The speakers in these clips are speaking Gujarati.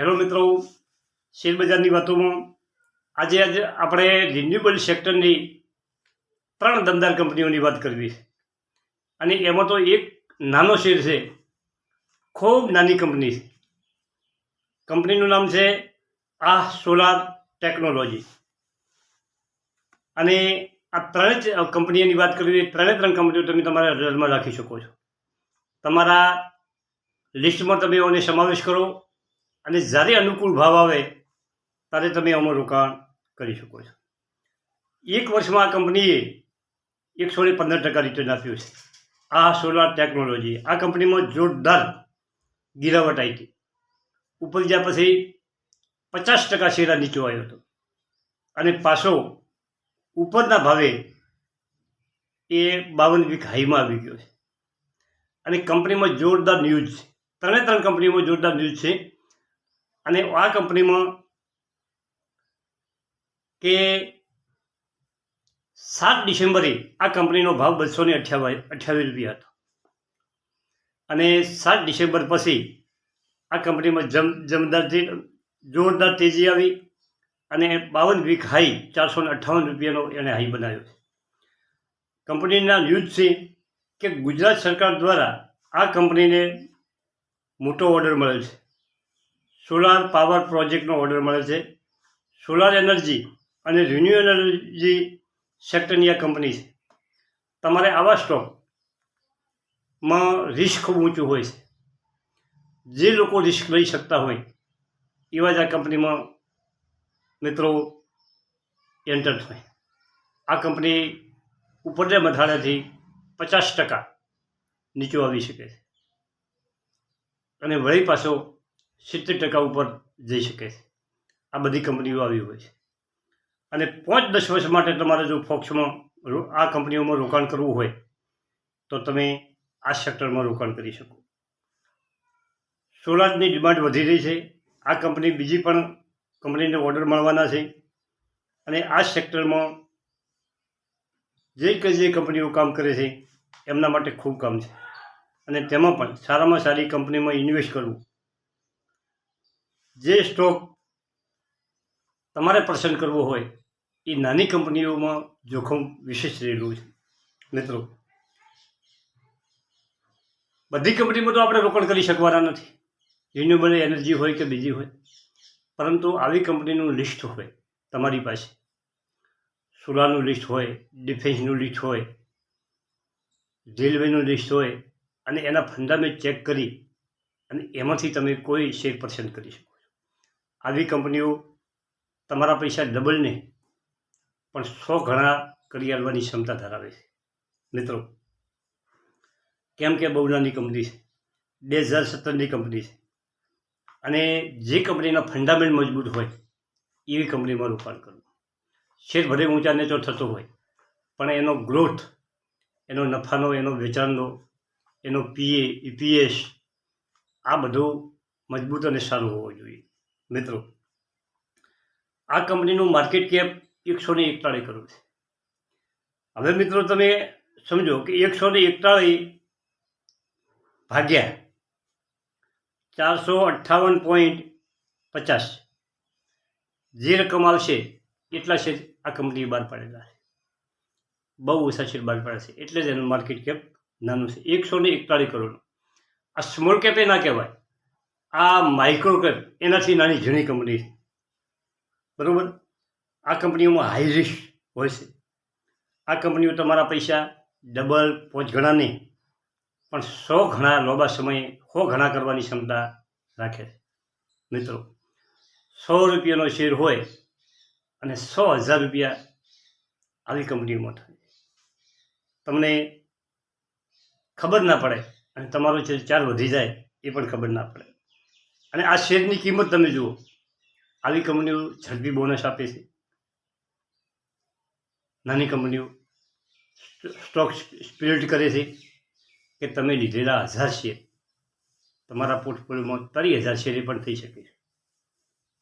હેલો મિત્રો, શેરબજારની વાતોમાં આજે આજે આપણે રિન્યુએબલ સેક્ટરની ત્રણ દમદાર કંપનીઓની વાત કરવી અને એમાં તો એક નાનો શેર છે, ખૂબ નાની કંપની કંપનીનું નામ છે આ સોલાર ટેકનોલોજી અને આ ત્રણે જ કંપનીઓની વાત કરવી ત્રણે ત્રણ કંપનીઓ તમે તમારા નજરમાં રાખી શકો છો. તમારા લિસ્ટમાં તમે એને સમાવેશ કરો અને જ્યારે અનુકૂળ ભાવ આવે, ત્યારે તમે આમાં રોકાણ કરી શકો છો. એક વર્ષમાં આ કંપનીએ એકસો ને પંદર ટકા રિટર્ન આપ્યું છે. આ સોલાર ટેકનોલોજી આ કંપનીમાં જોરદાર ગિરાવટ આવી હતી. ઉપર ગયા પછી પચાસ ટકા શેરા નીચો આવ્યો હતો. અને પાછો ઉપરના ભાવે એ બાવન વીક હાઈમાં આવી ગયો છે. અને કંપનીમાં જોરદાર ન્યૂઝ છે. ત્રણે ત્રણ કંપનીમાં જોરદાર ન્યૂઝ છે. અને આ કંપનીમાં કે સાત ડિસેમ્બરે આ કંપનીનો ભાવ બસો ને અઠ્યાવીસ રૂપિયા હતો. અને સાત ડિસેમ્બર પછી આ કંપનીમાં જમ જમદારથી જોરદાર તેજી આવી અને બાવન વીક હાઈ ચારસો ને અઠ્ઠાવન રૂપિયાનો એણે હાઈ બનાવ્યો. છે કંપનીના ન્યૂઝ છે કે ગુજરાત સરકાર દ્વારા આ કંપનીને મોટો ઓર્ડર મળ્યો છે. સોલાર પાવર પ્રોજેક્ટનો ઓર્ડર મળે છે. સોલાર એનર્જી અને રિન્યુ એનર્જી સેક્ટરની આ કંપની છે. તમારે આવા સ્ટોકમાં રિસ્ક ખૂબ ઊંચું હોય છે. જે લોકો રિસ્ક લઈ શકતા હોય, એવા જ આ કંપનીમાં મિત્રો એન્ટર થાય. આ કંપની ઉપરના મથાળાથી પચાસ ટકા નીચો આવી શકે છે. અને વળી પાછો સિત્તેર ટકા ઉપર જઈ શકે છે. આ બધી કંપનીઓ આવી હોય છે. અને પાંચ દસ વર્ષ માટે તમારે જો ફોક્સમાં આ કંપનીઓમાં રોકાણ કરવું હોય, તો તમે આ સેક્ટરમાં રોકાણ કરી શકો. સોલારની ડિમાન્ડ વધી રહી છે. આ કંપની બીજી પણ કંપનીને ઓર્ડર મળવાના છે. અને આ સેક્ટરમાં જે કંઈ જે કંપનીઓ કામ કરે છે, એમના માટે ખૂબ કામ છે. અને તેમાં પણ સારામાં સારી કંપનીમાં ઇન્વેસ્ટ કરવું જે સ્ટોક તમારે પસંદ કરવો હોય, એ નાની કંપનીઓમાં જોખમ વિશેષ રહેલું છે. મિત્રો, બધી કંપનીમાં તો આપણે રોકાણ કરી શકવાના નથી. રિન્યુએબલ એનર્જી હોય કે બીજી હોય, પરંતુ આવી કંપનીનું લિસ્ટ હોય તમારી પાસે. સોલારનું લિસ્ટ હોય ડિફેન્સનું લિસ્ટ હોય રેલવેનું લિસ્ટ હોય, અને એના ફંડામેન્ટ ચેક કરી અને એમાંથી તમે કોઈ શેર પસંદ કરી શકો. આવી કંપનીઓ તમારા પૈસા ડબલ નહીં પણ સો ઘણા કરી આલવાની ક્ષમતા ધરાવે છે. મિત્રો, કેમ કે બહુ નાની કંપની છે? બે હજાર સત્તરની કંપની છે. અને જે કંપનીના ફંડામેન્ટ મજબૂત હોય, એવી કંપનીમાં રોકાણ કરવું. શેર ભલે ઊંચા નીચો થતો હોય, પણ એનો ગ્રોથ, એનો નફાનો, એનો વેચાણનો, એનો પીએ ઈપીએસ આ બધું મજબૂત અને સારું હોવું જોઈએ. મિત્રો, આ કંપનીનું માર્કેટ કેપ એકસો ને એકતાળીસ કરોડ છે. હવે મિત્રો તમે સમજો કે એકસો ને એકતાળીસ ભાગ્યા ચારસો અઠ્ઠાવન પોઈન્ટ પચાસ. જે રકમ આવશે, એટલા શેર આ કંપની બહાર પાડેલા છે. બહુ ઓછા શેર બહાર પાડ્યા છે. એટલે જ એનું માર્કેટ કેપ નાનું છે. એકસો ને એકતાળીસ કરોડ. આ સ્મોલ કેપે ના કહેવાય. આ માઇક્રો એનાથી નાની જૂની કંપની બરાબર? આ કંપનીઓમાં હાઈ રિસ્ક હોય છે. આ કંપનીઓ તમારા પૈસા ડબલ પાંચ ગણા નહીં, પણ સો ઘણા લાંબા સમયે સો ઘણા કરવાની ક્ષમતા રાખે છે. મિત્રો, સો રૂપિયાનો શેર હોય અને સો હજાર રૂપિયા આવી કંપનીઓમાં થાય. તમને ખબર ના પડે અને તમારો શેર ચાર વધી જાય એ પણ ખબર ના પડે. અને આ શેરની કિંમત તમે જુઓ. આવી કંપનીઓ ઝડપી બોનસ આપે છે. નાની કંપનીઓ સ્ટોક સ્પિરિટ કરે છે કે તમે લીધેલા હજાર શેર, તમારા પોર્ટફોલિયોમાં તરી હજાર શેરે પણ થઈ શકે છે.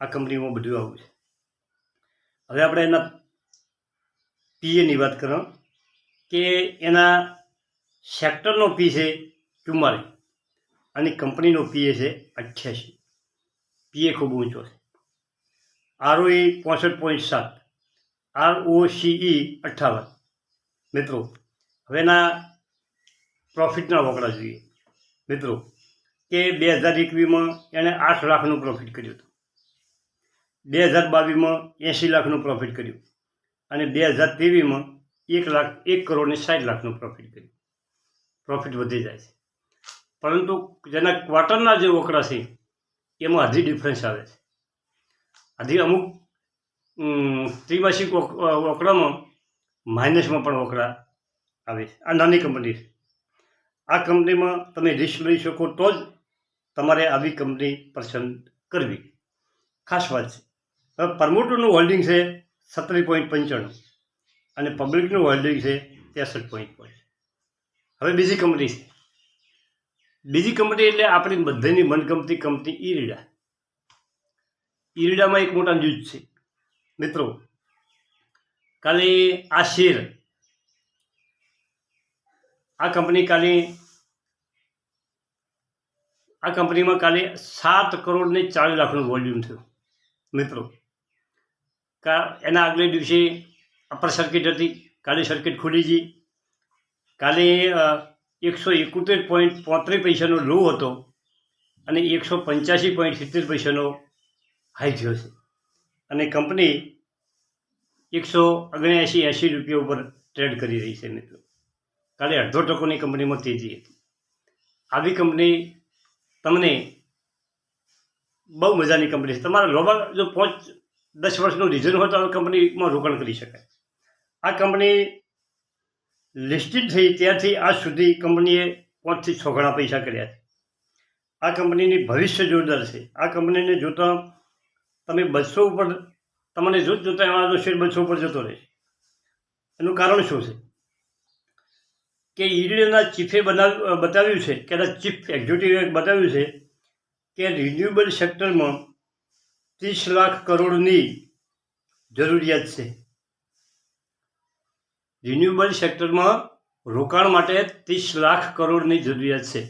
આ કંપનીમાં બધું આવું છે. હવે આપણે એના પીએની વાત કરો કે એના સેક્ટરનો પી છે ચુમ્માલીસ અને કંપનીનો પીએ છે અઠ્યાસી. પીએ ખૂબ ઊંચો છે. આરઓઈ પોસઠ પોઈન્ટ સાત આર ઓ સીઈ અઠ્ઠાવન. મિત્રો, હવેના પ્રોફિટના વકડા જોઈએ. મિત્રો, કે બે હજાર એકવીસમાં એણે આઠ લાખનું પ્રોફિટ કર્યું હતું. બે હજાર બાવીસમાં એંશી લાખનું પ્રોફિટ કર્યું. અને બે હજાર ત્રેવીસમાં એક લાખ, એક કરોડ ને સાઠ લાખનું પ્રોફિટ કર્યું. પ્રોફિટ વધી જાય છે. પરંતુ જેના ક્વાર્ટરના જે વકડા છે એમાં હજી ડિફરન્સ આવે છે. હજી અમુક ત્રિમાસિક વક- વકડામાં માઇનસમાં પણ વકડા આવે છે. આ નાની કંપની છે. આ કંપનીમાં તમે રિસ્ક લઈ શકો તો જ તમારે આવી કંપની પસંદ કરવી. ખાસ વાત છે. હવે પ્રમોટરનું હોલ્ડિંગ છે સત્તરી પોઈન્ટ પંચાણું અને પબ્લિકનું હોલ્ડિંગ છે ત્રેસઠ પોઈન્ટ પાંચ. હવે બીજી કંપની છે. બીજી કંપની એટલે આપણી બધાની મનગમતી કંપની ઈરડા. ઈરડામાં એક મોટા ન્યૂઝ છે. મિત્રો, કાલે આ શેર, આ કંપની કાલે, આ કંપનીમાં કાલે સાત કરોડ ને ચાલીસ લાખનું વોલ્યુમ થયું. મિત્રો એના આગલે દિવસે અપર સર્કિટ હતી, કાલે સર્કિટ ખુલી ગઈ. કાલે એકસો એકોતેર પોઈન્ટ પોત્રીસ પૈસાનો લો હતો અને એકસો પંચ્યાસી પોઈન્ટ સિત્તેર પૈસાનો હાઈ થયો છે. અને કંપની એકસો ઓગણએંશી એંશી રૂપિયા ઉપર ટ્રેડ કરી રહી છે મિત્રો. કાલે અડધો ટકોની કંપનીમાં તેજી હતી. આવી કંપની તમને બહુ મજાની કંપની છે. તમારા લોબા જો પાંચ દસ વર્ષનું રિઝન હોય તો આ કંપનીમાં રોકાણ કરી શકાય. આ કંપની લિસ્ટેડ થઈ ત્યારથી આજ સુધી કંપનીએ પાંચથી છ ઘણા પૈસા કર્યા છે. આ કંપનીની ભવિષ્ય જોરદાર છે. આ કંપનીને જોતા તમે બસો ઉપર, તમને જોત જોતા એમાં શેર બસો ઉપર જતો રહે એનું કારણ શું છે? કે ઈડીના ચીફે બનાવ, બતાવ્યું છે, કે એના ચીફ એક્ઝિક્યુટિવે બતાવ્યું છે કે રિન્યુએબલ સેક્ટરમાં ત્રીસ લાખ કરોડની જરૂરિયાત છે. રિન્યુએબલ સેક્ટરમાં રોકાણ માટે ત્રીસ લાખ કરોડની જરૂરિયાત છે.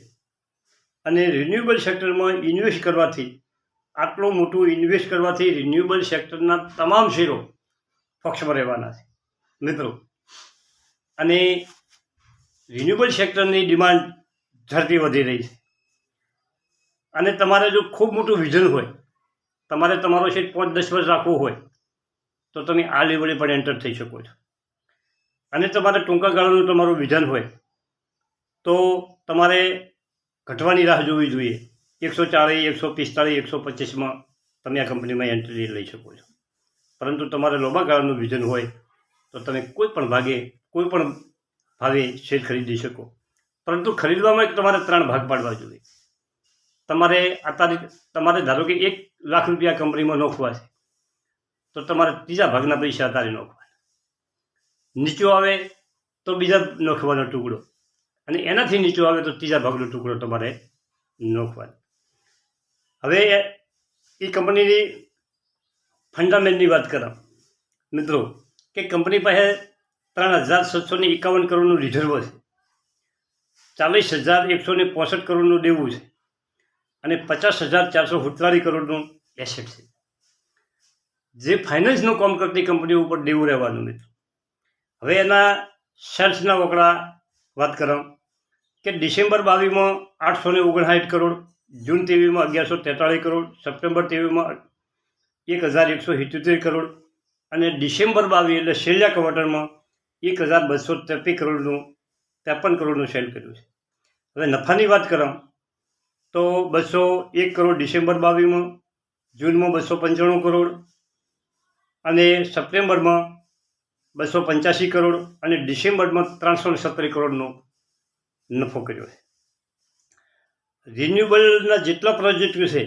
અને રિન્યુએબલ સેક્ટરમાં ઇન્વેસ્ટ કરવાથી, આટલું મોટું ઇન્વેસ્ટ કરવાથી રિન્યુએબલ સેક્ટરના તમામ શેરો પક્ષમાં રહેવાના છે. મિત્રો, અને રિન્યુએબલ સેક્ટરની ડિમાન્ડ ઝડપી વધી રહી છે. અને તમારે જો ખૂબ મોટું વિઝન હોય, તમારે તમારો શેર પાંચ દસ વર્ષ રાખવો હોય, તો તમે આ લેવલે પણ એન્ટર થઈ શકો છો. અને તમારે ટૂંકા ગાળાનું તમારું વિઝન હોય, તો તમારે ઘટવાની રાહ જોવી જોઈએ. એકસો ચાળીસ, એકસો પિસ્તાળીસ, એકસો પચીસમાં તમે આ કંપનીમાં એન્ટ્રી લઈ શકો છો. પરંતુ તમારે લાંબા ગાળાનું વિઝન હોય, તો તમે કોઈ પણ ભાગે, કોઈ પણ ભાવે શેર ખરીદી શકો. પરંતુ ખરીદવામાં તમારે ત્રણ ભાગ પાડવા જોઈએ. તમારે અત્યારે તમારે ધારો કે એક લાખ રૂપિયા કંપનીમાં નોખવા છે, તો તમારે ત્રીજા ભાગના પૈસા તારે નોખવા. નીચો આવે તો બીજા નોખવાનો ટુકડો. અને એનાથી નીચો આવે તો ત્રીજા ભાગનો ટુકડો તમારે નોખવાનો. હવે એ કંપનીની ફંડામેન્ટની વાત કરા મિત્રો, કે કંપની પાસે ત્રણ હજાર સાતસો ને એકાવન કરોડનું રિઝર્વ છે. ચાલીસ હજાર એકસો ને પોસઠ કરોડનું દેવું છે. અને પચાસ હજાર ચારસો સુડતાલીસ કરોડનું એસેટ છે. જે ફાઇનાન્સનું કામ કરતી કંપનીઓ ઉપર દેવું રહેવાનું, મિત્રો. હવે એના સેલ્સના વકડા વાત કરું કે ડિસેમ્બર બાવીસમાં આઠસો ને ઓગણસાઠ કરોડ, જૂન તેવીસમાં અગિયારસો તેતાળીસ કરોડ, સપ્ટેમ્બર તેવીસમાં એક હજાર એકસો સિત્યોતેર કરોડ અને ડિસેમ્બર બાવીસ એટલે છેલ્લા ક્વાર્ટરમાં એક હજાર બસો ત્રેપી કરોડનું, ત્રેપન કરોડનું સેલ કર્યું છે. હવે નફાની વાત કરું તો બસો એક કરોડ ડિસેમ્બર બાવીસમાં, જૂનમાં બસો પંચાણું કરોડ અને સપ્ટેમ્બરમાં બસો પંચ્યાસી કરોડ અને ડિસેમ્બરમાં ત્રણસો સત્તર કરોડનો નફો કર્યો છે. રિન્યુએબલના જેટલા પ્રોજેક્ટ છે,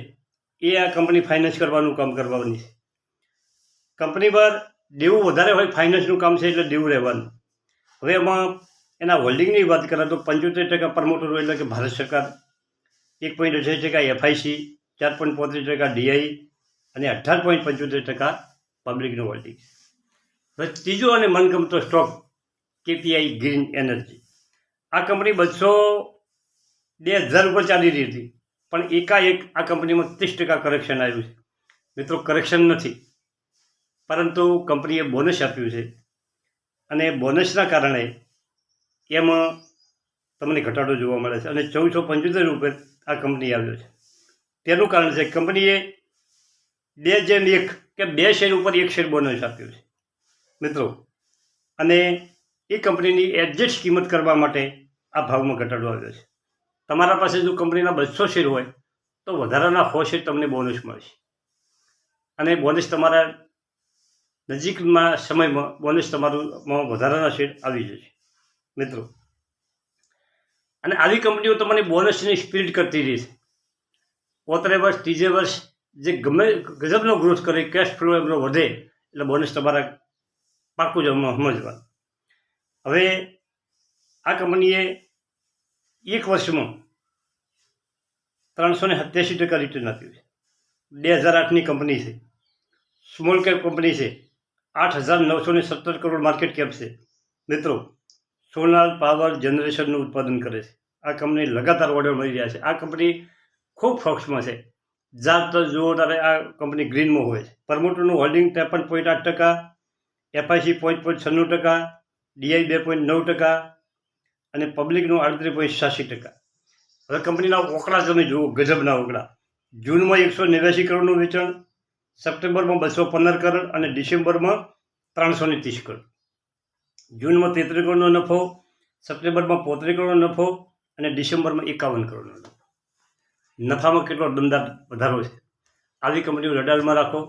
એ આ કંપની ફાઇનાન્સ કરવાનું કામ કરવાની છે. કંપની પર દેવું વધારે હોય ફાઇનાન્સનું કામ છે એટલે દેવું રહેવાનું. હવે એમાં એના હોલ્ડિંગની વાત કરે તો પંચોતેર ટકા પ્રમોટર એટલે કે ભારત સરકાર એક પોઈન્ટ અઠ્યાસી ટકા એફઆઈસી, ચાર પોઈન્ટ પોત્રીસ ટકા ડીઆઈ અને અઢાર પોઈન્ટ પંચોતેર ટકા પબ્લિકનું હોલ્ડિંગ ત્રીજો અને મનગમતો સ્ટોક, કેપીઆઈ ગ્રીન એનર્જી. આ કંપની બસો બે હજાર ઉપર ચાલી રહી હતી, પણ એકાએક આ કંપનીમાં ત્રીસ ટકા કરેક્શન આવ્યું છે. મિત્રો કરેક્શન નથી. પરંતુ કંપનીએ બોનસ આપ્યું છે. અને બોનસના કારણે એમાં તમને ઘટાડો જોવા મળે છે. અને ચૌદસો પંચોતેર રૂપિયા આ કંપની આવ્યો છે. તેનું કારણ છે કંપનીએ બે જેમ એક, કે બે શેર ઉપર એક શેર બોનસ આપ્યું છે. મિત્રો, અને એ કંપનીની એડજસ્ટ કિંમત કરવા માટે આ ભાવમાં ઘટાડો આવ્યો છે. તમારા પાસે જો કંપનીના બસો શેર હોય, તો વધારાના સો શેર તમને બોનસ મળશે. અને બોનસ તમારા નજીકમાં સમયમાં બોનસ તમારું વધારાના શેર આવી જશે. મિત્રો, અને આવી કંપનીઓ તમને બોનસની સ્પીડ કરતી રહેશે પોતરે વર્ષ, ત્રીજે વર્ષ જે ગમે, ગજબનો ગ્રોથ કરે કેશ ફ્લો એમનો વધે, એટલે બોનસ તમારા પાકું જ સમજવા. હવે આ કંપનીએ એક વર્ષમાં ત્રણસો ને સત્યાસી ટકા રિટર્ન આપ્યું છે. બે હજાર આઠની કંપની છે. સ્મોલ કેપ કંપની છે. આઠ હજાર નવસો ને સત્તર કરોડ માર્કેટ કેપ છે. મિત્રો સોલાર પાવર જનરેશનનું ઉત્પાદન કરે છે. આ કંપની લગાતાર ઓર્ડર મળી રહ્યા છે. આ કંપની ખૂબ ફોક્સમાં છે. જાત જુઓ ત્યારે આ કંપની ગ્રીનમાં હોય છે. પ્રમોટરનું હોલ્ડિંગ ત્રેપન પોઈન્ટ આઠ ટકા એફઆઈસી પોઈન્ટ પોઈન્ટ છન્નું ટકા ડીઆઈ બે પોઈન્ટ નવ ટકા અને પબ્લિકનું આડત્રીસ પોઈન્ટ છ્યાસી ટકા. હવે કંપનીના ઓકળા તમે જુઓ, ગજબના ઓકળા. જૂનમાં એકસો નેવ્યાસી કરોડનું વેચાણ, સપ્ટેમ્બરમાં બસો પંદર કરોડ અને ડિસેમ્બરમાં ત્રણસો ને ત્રીસ કરોડ. જૂનમાં તેત્રીસ કરોડનો નફો, સપ્ટેમ્બરમાં પોત્રીસ કરોડનો નફો અને ડિસેમ્બરમાં એકાવન કરોડનો નફો. નફામાં કેટલો દમદાર વધારો છે. આવી કંપનીઓ રડારમાં રાખો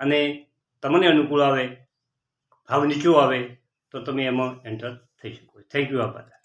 અને તમને અનુકૂળ આવે ભાવ નીચો આવે તો તમે એમાં એન્ટર થઈ શકો થેન્ક યુ આભાર.